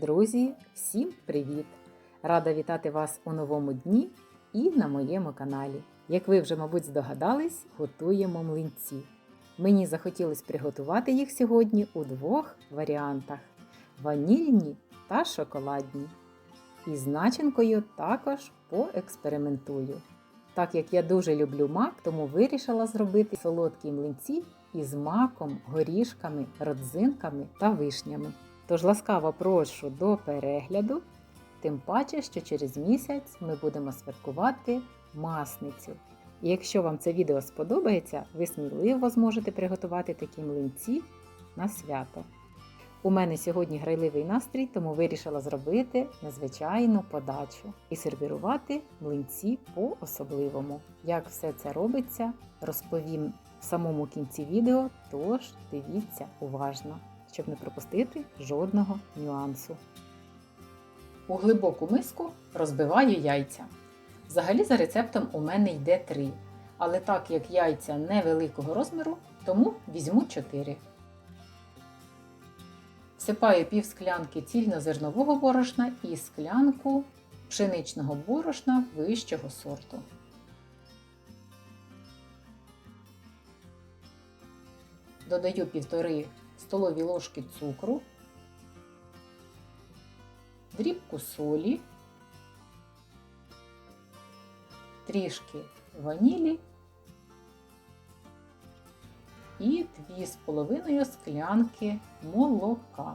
Друзі, всім привіт! Рада вітати вас у новому дні і на моєму каналі. Як ви вже, мабуть, здогадались, готуємо млинці. Мені захотілося приготувати їх сьогодні у двох варіантах: ванільні та шоколадні. І з начинкою також поекспериментую. Так як я дуже люблю мак, тому вирішила зробити солодкі млинці із маком, горішками, родзинками та вишнями. Тож ласкаво прошу до перегляду, тим паче, що через місяць ми будемо святкувати масницю. І якщо вам це відео сподобається, ви сміливо зможете приготувати такі млинці на свято. У мене сьогодні грайливий настрій, тому вирішила зробити незвичайну подачу і сервірувати млинці по-особливому. Як все це робиться, розповім в самому кінці відео, тож дивіться уважно щоб не пропустити жодного нюансу. У глибоку миску розбиваю яйця. Взагалі, за рецептом у мене йде 3, але так як яйця невеликого розміру, тому візьму 4. Всипаю пів склянки цільнозернового борошна і склянку пшеничного борошна вищого сорту. Додаю півтори столові ложки цукру, дрібку солі, трішки ванілі і 2,5 склянки молока.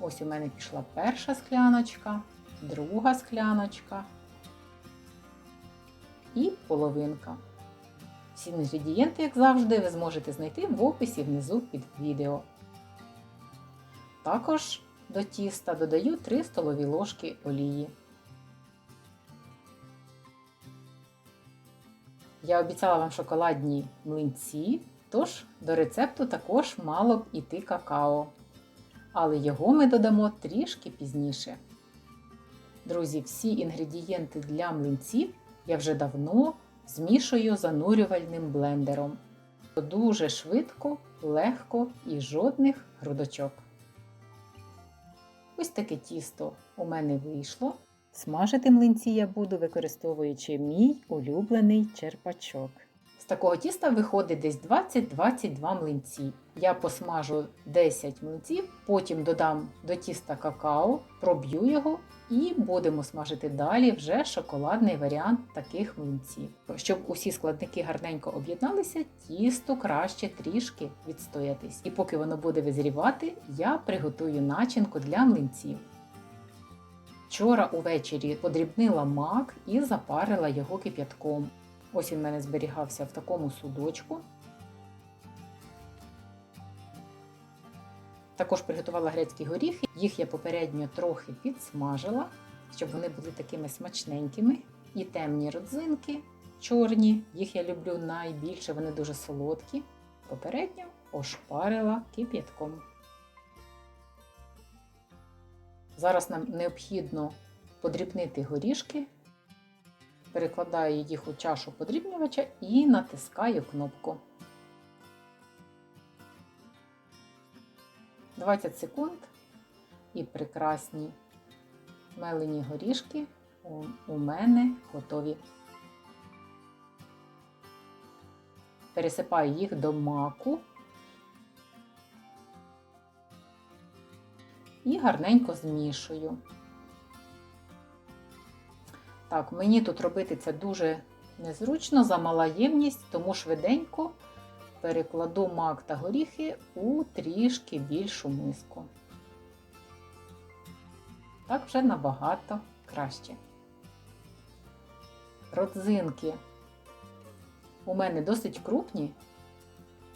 Ось у мене пішла перша скляночка, друга скляночка і половинка. Всі інгредієнти, як завжди, ви зможете знайти в описі внизу під відео. Також до тіста додаю 3 столові ложки олії. Я обіцяла вам шоколадні млинці, тож до рецепту також мало б іти какао. Але його ми додамо трішки пізніше. Друзі, всі інгредієнти для млинців я вже давно змішую занурювальним блендером. Дуже швидко, легко і жодних грудочок. Ось таке тісто у мене вийшло. Смажити млинці я буду використовуючи мій улюблений черпачок. З такого тіста виходить десь 20-22 млинці. Я посмажу 10 млинців, потім додам до тіста какао, проб'ю його і будемо смажити далі вже шоколадний варіант таких млинців. Щоб усі складники гарненько об'єдналися, тісто краще трішки відстоятись. І поки воно буде визрівати, я приготую начинку для млинців. Вчора увечері подрібнила мак і запарила його кип'ятком. Ось він мене зберігався в такому судочку. Також приготувала грецькі горіхи, їх я попередньо трохи підсмажила, щоб вони були такими смачненькими. І темні родзинки чорні, їх я люблю найбільше, вони дуже солодкі. Попередньо ошпарила кип'ятком. Зараз нам необхідно подрібнити горішки, перекладаю їх у чашу подрібнювача і натискаю кнопку. 20 секунд і прекрасні мелені горішки у мене готові. Пересипаю їх до маку і гарненько змішую. Так, мені тут робити це дуже незручно, замала ємність, тому швиденько перекладу мак та горіхи у трішки більшу миску. Так вже набагато краще. Родзинки у мене досить крупні.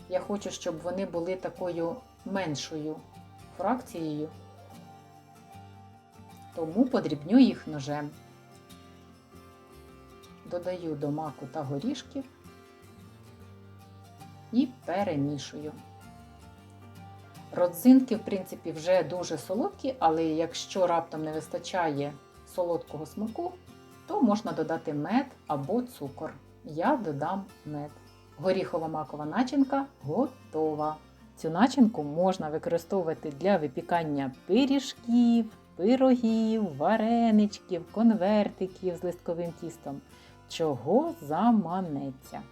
Я хочу, щоб вони були такою меншою фракцією, тому подрібню їх ножем. Додаю до маку та горішків і перемішую. Родзинки, в принципі, вже дуже солодкі, але якщо раптом не вистачає солодкого смаку, то можна додати мед або цукор. Я додам мед. Горіхова макова начинка готова. Цю начинку можна використовувати для випікання пиріжків, пирогів, вареничків, конвертиків з листковим тістом. Чого заманеться.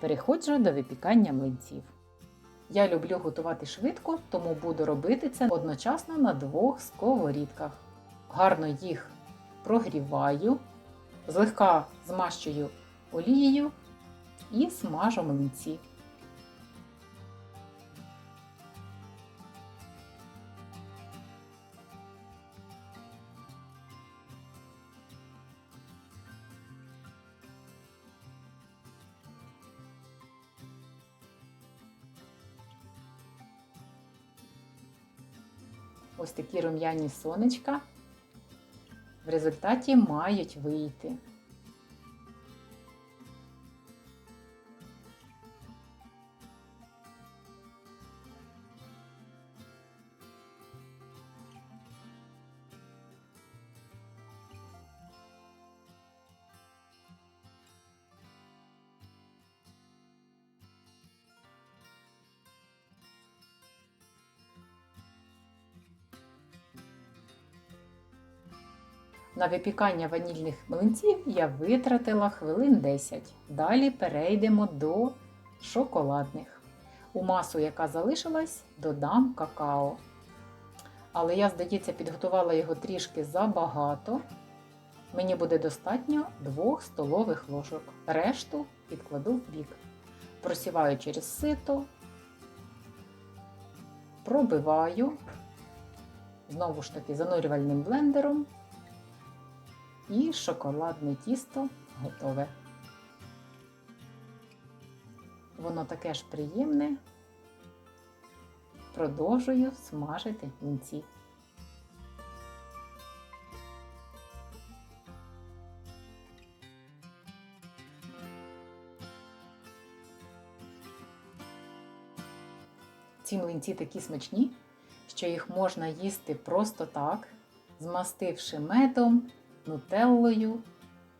Переходжу до випікання млинців. Я люблю готувати швидко, тому буду робити це одночасно на двох сковорідках. Гарно їх прогріваю, злегка змащую олією і смажу млинці. Ось такі рум'яні сонечка в результаті мають вийти. На випікання ванільних млинців я витратила хвилин 10. Далі перейдемо до шоколадних. У масу, яка залишилась, додам какао. Але я, здається, підготувала його трішки забагато. Мені буде достатньо 2 столових ложок. Решту підкладу в бік. Просіваю через сито, пробиваю, знову ж таки, занурювальним блендером. І шоколадне тісто готове. Воно таке ж приємне. Продовжую смажити млинці. Ці млинці такі смачні, що їх можна їсти просто так, змастивши медом нутеллою,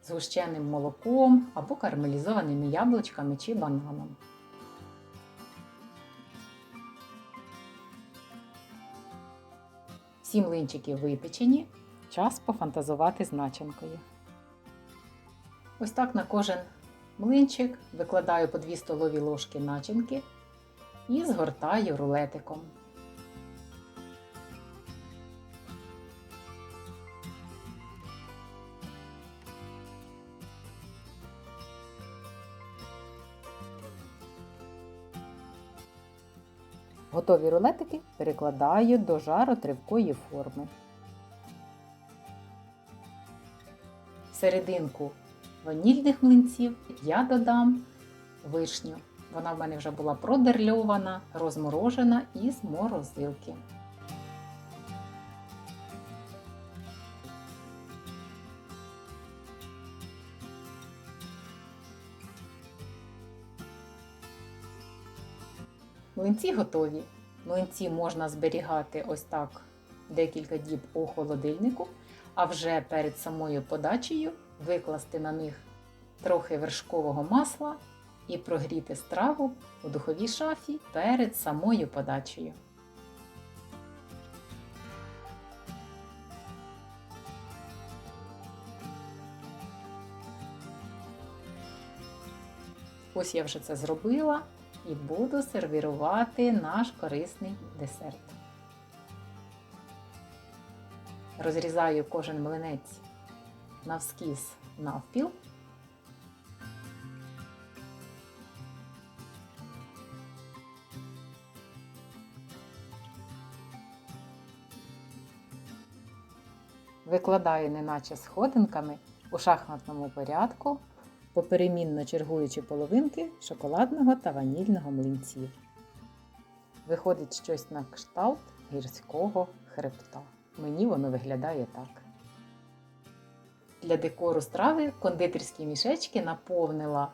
згущеним молоком або карамелізованими яблучками чи бананом. Всі млинчики випечені. Час пофантазувати з начинкою. Ось так на кожен млинчик викладаю по 2 столові ложки начинки і згортаю рулетиком. Готові рулетики перекладаю до жару тривкої форми. В серединку ванільних млинців я додам вишню. Вона в мене вже була продерльована, розморожена із морозилки. Млинці готові. Млинці можна зберігати ось так декілька діб у холодильнику, а вже перед самою подачею викласти на них трохи вершкового масла і прогріти страву у духовій шафі перед самою подачею. Ось я вже це зробила і буду сервірувати наш корисний десерт. Розрізаю кожен млинець навскіз навпіл. Викладаю неначе сходинками у шахматному порядку поперемінно чергуючи половинки шоколадного та ванільного млинців. Виходить щось на кшталт гірського хребта. Мені воно виглядає так. Для декору страви кондитерські мішечки наповнила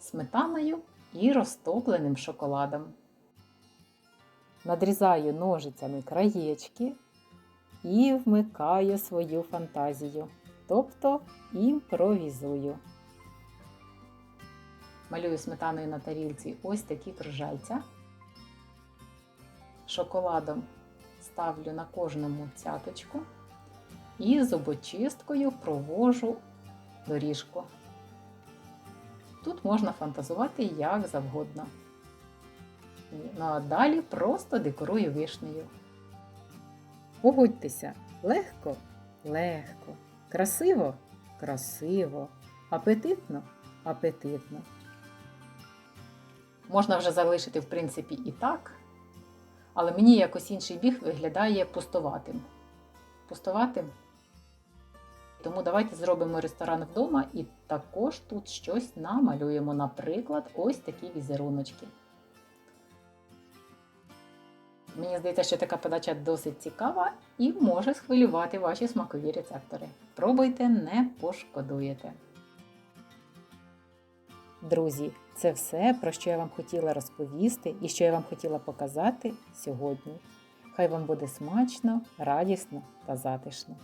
сметаною і розтопленим шоколадом. Надрізаю ножицями краєчки і вмикаю свою фантазію, тобто імпровізую. Малюю сметаною на тарілці ось такі кружальця. шоколадом ставлю на кожному цяточку і зубочисткою провожу доріжку. Тут можна фантазувати як завгодно. Ну а далі просто декорую вишнею. Погодьтеся, легко, легко, красиво, красиво, апетитно, апетитно. Можна вже залишити, в принципі, і так, але мені якось інший біг виглядає пустоватим. Пустоватим. Тому давайте зробимо ресторан вдома і також тут щось намалюємо. Наприклад, ось такі візеруночки. Мені здається, що така подача досить цікава і може схвилювати ваші смакові рецептори. Пробуйте, не пошкодуєте. Друзі, це все, про що я вам хотіла розповісти і що я вам хотіла показати сьогодні. Хай вам буде смачно, радісно та затишно.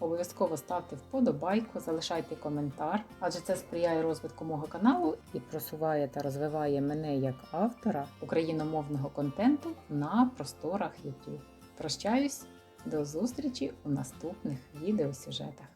Обов'язково ставте вподобайку, залишайте коментар, адже це сприяє розвитку мого каналу і просуває та розвиває мене як автора україномовного контенту на просторах YouTube. Прощаюсь, до зустрічі у наступних відеосюжетах.